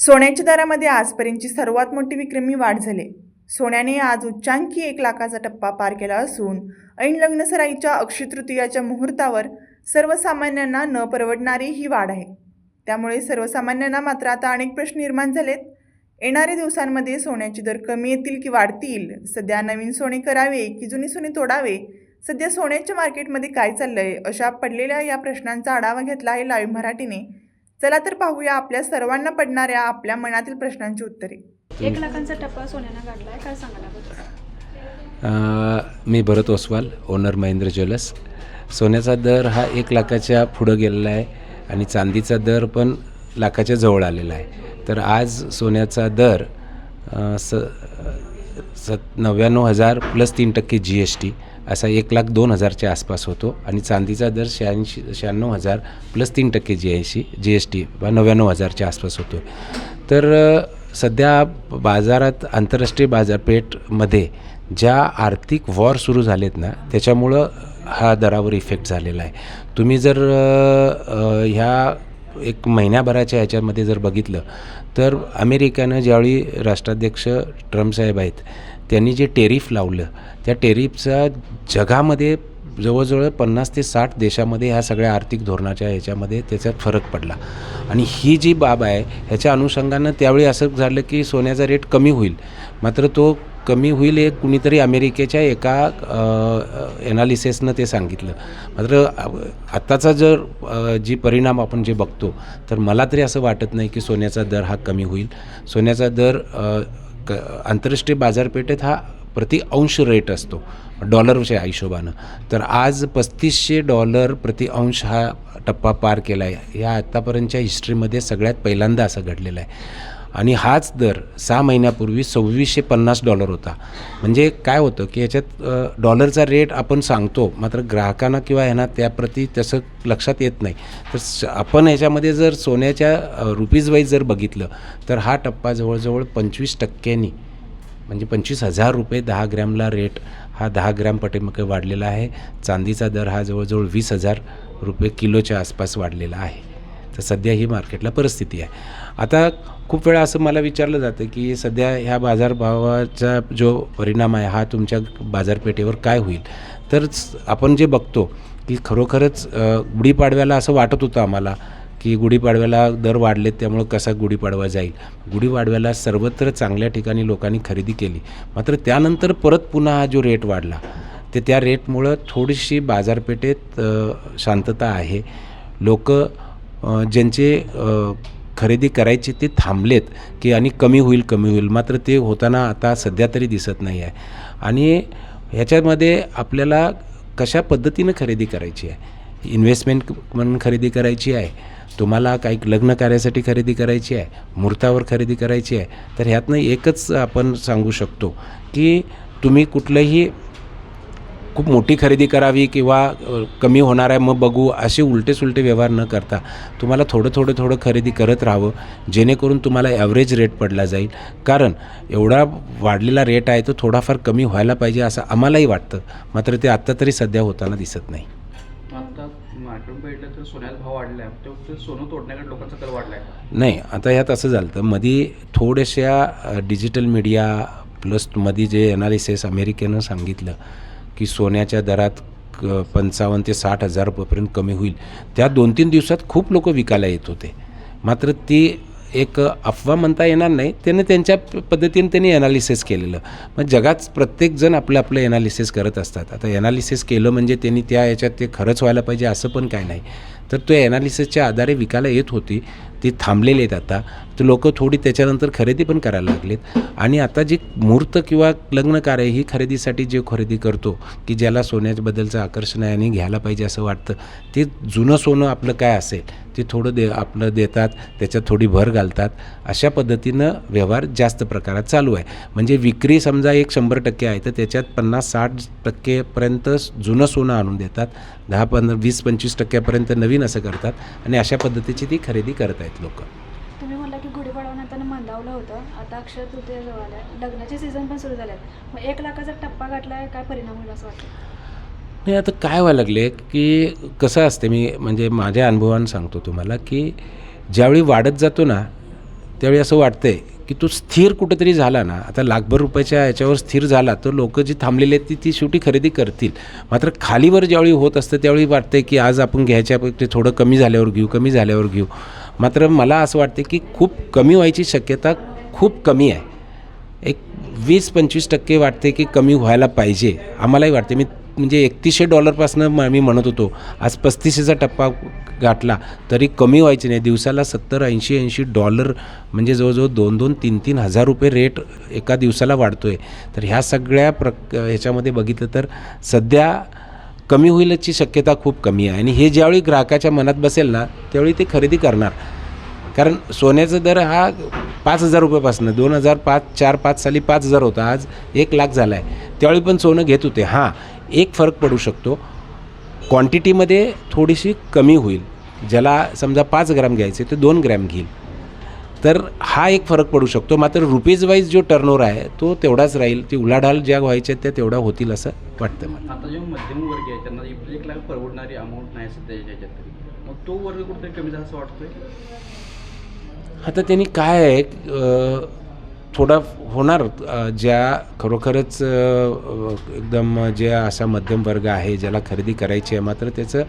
सोन्याच्या दरामध्ये आजपर्यंतची सर्वात मोठी विक्रमी वाढ झाली. सोन्याने आज उच्चांकी एक लाखाचा टप्पा पार केला असून ऐन लग्नसराईच्या अक्षय तृतीयाच्या मुहूर्तावर सर्वसामान्यांना न परवडणारी ही वाढ आहे. त्यामुळे सर्वसामान्यांना मात्र आता अनेक प्रश्न निर्माण झालेत. येणाऱ्या दिवसांमध्ये सोन्याचे दर कमी येतील की वाढतील? सध्या नवीन सोने करावे की जुने सोने तोडावे? सध्या सोन्याच्या मार्केटमध्ये काय चाललंय? अशा पडलेल्या या प्रश्नांचा आढावा घेतला आहे लाईव्ह मराठीने. चला तर पाहूया आपल्या सर्वांना पडणाऱ्या आपल्या मनातील प्रश्नांची उत्तरे. एक लाखांचा टप्पा सोन्यानं गाठलाय काय सांगायला मी भरत ओसवाल ओनर महेंद्र ज्वेलर्स. सोन्याचा दर हा एक लाखाच्या पुढं गेलेला आहे आणि चांदीचा दर पण लाखाच्या जवळ आलेला आहे. तर आज सोन्याचा दर स सत नव्याण्णव हजार प्लस तीन टक्के जी एस टी असा एक लाख दोन हजारच्या आसपास होतो. आणि चांदीचा दर शहाऐंशी शहाण्णव हजार प्लस तीन टक्के जी ऐंशी जी एस टी नव्याण्णव हजारच्या आसपास होतो. तर सध्या बाजारात आंतरराष्ट्रीय बाजारपेठमध्ये ज्या आर्थिक वॉर सुरू झालेत ना त्याच्यामुळं हा दरावर इफेक्ट झालेला आहे. तुम्ही जर ह्या एक महिन्याभराच्या ह्याच्यामध्ये जर बघितलं तर अमेरिकेनं ज्यावेळी राष्ट्राध्यक्ष ट्रम्प साहेब आहेत त्यांनी जे टेरिफ लावलं त्या टेरिफचा जगामध्ये जवळजवळ पन्नास ते साठ देशामध्ये ह्या सगळ्या आर्थिक धोरणाच्या ह्याच्यामध्ये त्याच्यात फरक पडला. आणि ही जी बाब आहे ह्याच्या अनुषंगानं त्यावेळी असं झालं की सोन्याचा रेट कमी होईल. मात्र तो कमी होईल हे कुणीतरी अमेरिकेच्या एका एनालिसिसनं ते सांगितलं. मात्र आत्ताचा जर जी परिणाम आपण जे बघतो तर मला तरी असं वाटत नाही की सोन्याचा दर हा कमी होईल. सोन्याचा दर क आंतरराष्ट्रीय बाजारपेठेत हा प्रति अंश रेट असतो डॉलरच्या हिशोबानं. तर आज पस्तीसशे डॉलर प्रति अंश हा टप्पा पार केला आहे या आत्तापर्यंतच्या हिस्ट्रीमध्ये सगळ्यात पहिल्यांदा असं घडलेलं आहे. आणि हाच दर सहा महिन्यापूर्वी सव्वीसशे पन्नास डॉलर होता. म्हणजे काय होतं की याच्यात डॉलरचा रेट आपण सांगतो मात्र ग्राहकांना किंवा ह्यांना त्याप्रती तसं लक्षात येत नाही. तर स आपण याच्यामध्ये जर सोन्याच्या रुपीज वाईज जर बघितलं तर हा टप्पा जवळजवळ पंचवीस टक्क्यांनी म्हणजे पंचवीस हजार रुपये दहा ग्रॅमला रेट हा दहा ग्रॅम पटेमके वाढलेला आहे. चांदीचा दर हा जवळजवळ वीस हजार रुपये किलोच्या आसपास वाढलेला आहे. तर सध्या ही मार्केटला परिस्थिती आहे. आता खूप वेळा असं मला विचारलं जातं की सध्या ह्या बाजारभावाचा जो परिणाम आहे हा तुमच्या बाजारपेठेवर काय होईल? तर आपण जे बघतो की खरोखरच गुढीपाडव्याला असं वाटत होतं आम्हाला की गुढीपाडव्याला दर वाढलेत त्यामुळं कसा गुढीपाडवा जाईल? गुढीपाडव्याला सर्वत्र चांगल्या ठिकाणी लोकांनी खरेदी केली. मात्र त्यानंतर परत पुन्हा हा जो रेट वाढला ते त्या रेटमुळं थोडीशी बाजारपेठेत शांतता आहे. लोक ज्यांचे खरेदी करायचे ते थांबलेत की आणि कमी होईल कमी होईल. मात्र ते होताना आता सध्या तरी दिसत नाही आहे. आणि ह्याच्यामध्ये आपल्याला कशा पद्धतीनं खरेदी करायची आहे? इन्व्हेस्टमेंट म्हणून खरेदी करायची आहे? तुम्हाला काही लग्न कार्यासाठी खरेदी करायची आहे? मुहूर्तावर खरेदी करायची आहे? तर ह्यातनं एकच आपण सांगू शकतो की तुम्ही कुठलंही खूप मोठी खरेदी करावी किंवा कमी होणार आहे मग बघू. असे उलटे सुलटे व्यवहार न करता तुम्हाला थोडं थोडं थोडं खरेदी करत राहावं जेणेकरून तुम्हाला ॲव्हरेज रेट पडला जाईल. कारण एवढा वाढलेला रेट आहे तो थोडाफार कमी व्हायला पाहिजे असं आम्हालाही वाटतं. मात्र ते आत्ता तरी सध्या होताना दिसत नाही. आता मार्केट बघितलं तर सोन्याचा भाव वाढला आहे तेव्हा ते सोनं तोडण्याकडे लोकांचा कल वाढला आहे नाही आता ह्यात असं झालं तर मधी थोड्याशा डिजिटल मीडिया प्लसमध्ये जे एनालिसिस अमेरिकेनं सांगितलं की सोन्याच्या दरात क- पंचावन्न ते साठ हजार रुपयेपर्यंत कमी होईल. त्या दोन तीन दिवसात खूप लोक विकायला येत होते. मात्र ती एक अफवा म्हणता येणार नाही. त्याने त्यांच्या पद्धतीने त्यांनी एनालिसिस केलेलं. मग जगात प्रत्येकजण आपलं आपलं एनालिसिस करत असतात. आता एनालिसिस केलं म्हणजे त्यांनी त्या याच्यात ते खरंच व्हायला पाहिजे असं पण काय नाही. तर तो ॲनालिसिसच्या आधारे विकायला येत होती. ती थांबलेली आहेत आता. तर लोक थोडी त्याच्यानंतर खरेदी पण करायला लागलेत. आणि आता जी मूर्त किंवा लग्नकार आहे ही खरेदीसाठी जे खरेदी करतो की ज्याला सोन्याबद्दलचं आकर्षण आहे आणि घ्यायला पाहिजे असं वाटतं ते जुनं सोनं आपलं काय असेल ते थोडं दे आपलं देतात त्याच्यात थोडी भर घालतात. अशा पद्धतीनं व्यवहार जास्त प्रकारात चालू आहे. म्हणजे विक्री समजा एक शंभर टक्के आहे तर त्याच्यात पन्नास साठ टक्केपर्यंत जुनं सोनं आणून देतात. दहा पंधरा वीस पंचवीस टक्क्यापर्यंत नवीन असं करतात. आणि अशा पद्धतीची ती खरेदी करत आहेत लोक. तुम्ही म्हणला की गुढीपाडवा मंदावलं होतं. आता अक्षय तृतीय जवळ लग्नाचे सीझन पण सुरू झाले आहेत मग एक लाखाचा टप्पा गाठलाय काय परिणाम होईल असं वाटतं? नाही आता काय व्हायला लागले की कसं असते मी म्हणजे माझ्या अनुभवानं सांगतो तुम्हाला की ज्यावेळी वाढत जातो ना त्यावेळी असं वाटतंय की तो स्थिर कुठेतरी झाला ना आता लाखभर रुपयाच्या याच्यावर स्थिर झाला तर लोक जी थांबलेली आहेत ती ती शेवटी खरेदी करतील. मात्र खालीवर ज्यावेळी होत असतं त्यावेळी वाटते की आज आपण घ्यायच्या ते थोडं कमी झाल्यावर घेऊ कमी झाल्यावर घेऊ. मात्र मला असं वाटतं की खूप कमी व्हायची शक्यता खूप कमी आहे. एक वीस पंचवीस टक्के वाटते की कमी व्हायला पाहिजे. आम्हालाही वाटते मी म्हणजे एकतीसशे डॉलरपासून म मी म्हणत होतो आज पस्तीसशेचा टप्पा गाठला तरी कमी व्हायचे नाही. दिवसाला सत्तर ऐंशी ऐंशी डॉलर म्हणजे जवळजवळ दोन दोन तीन तीन हजार रुपये रेट एका दिवसाला वाढतो आहे तर ह्या सगळ्या प्रक ह्याच्यामध्ये बघितलं तर सध्या कमी होईलची शक्यता खूप कमी आहे. आणि हे ज्यावेळी ग्राहकाच्या मनात बसेल ना त्यावेळी ते खरेदी करणार. कारण सोन्याचा दर हा पाच हजार रुपयापासून दोन हजार पाच चार पाच साली पाच हजार होता. आज एक लाख झाला आहे त्यावेळी पण सोनं घेत होते. हां एक फरक पडू शकतो. क्वांटिटीमध्ये थोडीशी कमी होईल. ज्याला समजा पाच ग्रॅम घ्यायचे ते दोन ग्रॅम घेईल. तर हा एक फरक पडू शकतो. मात्र रुपीज वाईज जो टर्नओव्हर आहे तो तेवढाच राहील. ती उलाढाल ज्या व्हायच्या त्या तेवढ्या होतील असं वाटतं मला. आता जेव्हा मध्यमवर्गीय आहे त्यांना एक- लाख परवडणारी अमाऊंट नाही मग तो वर्ग कुठेतरी कमी झाला असं वाटतोय? आता त्यांनी काय आहे थोडा होणार. ज्या खरोखरच एकदम जे असा मध्यम वर्ग आहे ज्याला खरेदी करायची आहे मात्र त्याचं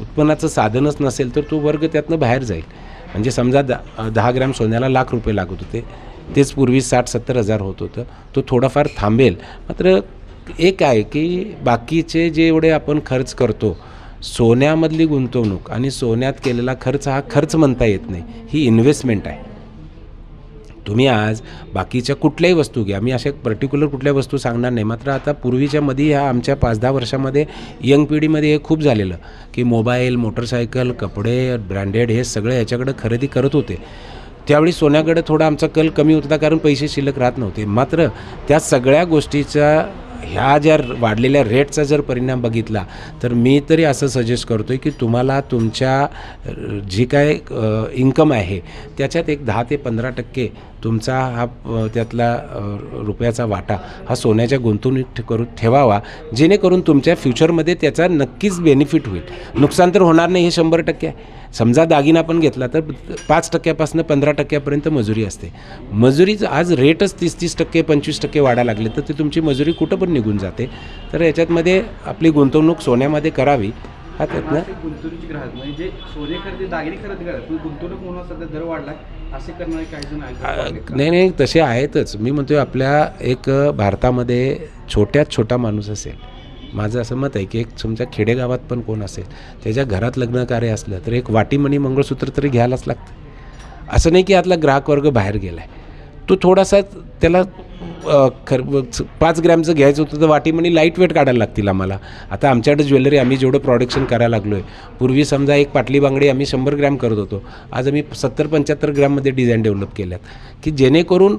उत्पन्नाचं साधनच नसेल तर तो वर्ग त्यातनं बाहेर जाईल. म्हणजे समजा दा दहा ग्रॅम सोन्याला लाख रुपये लागत होते. तेच पूर्वी साठ सत्तर हजार होत होतं. तो थोडाफार थांबेल. मात्र एक आहे की बाकीचे जे एवढे आपण खर्च करतो सोन्यामधली गुंतवणूक आणि सोन्यात केलेला खर्च हा खर्च म्हणता येत नाही. ही इन्व्हेस्टमेंट आहे. तुम्ही आज बाकीच्या कुठल्याही वस्तू घ्या. मी अशा पर्टिक्युलर कुठल्या वस्तू सांगणार नाही. मात्र आता पूर्वीच्या मध्ये ह्या आमच्या पाच दहा वर्षामध्ये यंग पिढीमध्ये हे खूप झालेलं की मोबाईल मोटरसायकल कपडे ब्रँडेड हे सगळे याच्याकडे खरेदी करत होते. त्यावेळी सोन्याकडे थोडा आमचा कल कमी होता कारण पैसे शिल्लक राहत नव्हते. मात्र त्या सगळ्या गोष्टीचा ह्या ज्या वाढलेल्या रेटचा जर परिणाम बघितला तर मी तरी असं सजेस्ट करतो आहे की तुम्हाला तुमच्या जी काय इन्कम आहे त्याच्यात एक दहा ते पंधरा टक्के तुमचा हा त्यातला रुपयाचा वाटा हा सोन्याच्या गुंतवणूक करून ठेवावा जेणेकरून तुमच्या फ्युचरमध्ये त्याचा नक्कीच बेनिफिट होईल. नुकसान तर होणार नाही हे शंभर टक्के आहे. समजा दागिना पण घेतला तर पाच टक्क्यापासून पंधरा टक्क्यापर्यंत मजुरी असते. मजुरी आज रेटच तीस तीस टक्के पंचवीस टक्के वाढायला लागले तर ती तुमची मजुरी कुठं पण निघून जाते. तर याच्यातमध्ये आपली गुंतवणूक सोन्यामध्ये करावी. हा त्यातनं असे गुंतवणुकीचे ग्राहक म्हणजे जे सोने खरेदी दागिने खरेदी करतात गुंतवणूक म्हणून सध्या दर वाढलाय असे करणारे काही जण आहेत. आ, नाही नाही तसे आहेतच. मी म्हणतोय आपल्या एक भारतामध्ये छोट्यात छोटा माणूस असेल माझं असं मत आहे की एक तुमच्या खेडेगावात पण कोण असेल त्याच्या घरात लग्न कार्य असलं तर एक वाटीमणी मंगळसूत्र तरी घ्यायलाच लागतं. असं नाही की आतला ग्राहक वर्ग बाहेर गेला आहे तो थोडासा त्याला खर पाच ग्रॅमचं घ्यायचं होतं तर वाटीमणी लाइट वेट काढायला लागतील आम्हाला. आता आमच्याकडे ज्वेलरी आम्ही जेवढं प्रोडक्शन करायला लागलो आहे पूर्वी समजा एक पाटली बांगडी आम्ही शंभर ग्रॅम करत होतो. आज आम्ही सत्तर पंच्याहत्तर ग्रॅममध्ये डिझाईन डेव्हलप केल्यात. की जेणेकरून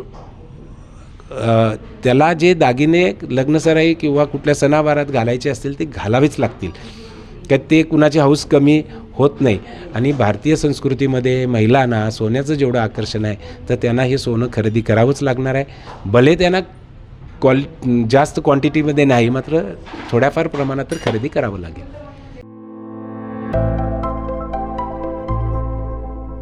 त्याला जे दागिने लग्नसराई किंवा कुठल्या सणावारात घालायचे असतील ते घालावेच लागतील. का ते कुणाची हौस कमी होत नाही. आणि भारतीय संस्कृतीमध्ये महिलांना सोन्याचं जेवढं आकर्षण आहे तर त्यांना हे सोनं खरेदी करावंच लागणार आहे. भले त्यांना क्वाल जास्त क्वांटिटीमध्ये नाही मात्र थोड्याफार प्रमाणात तर खरेदी करावं लागेल.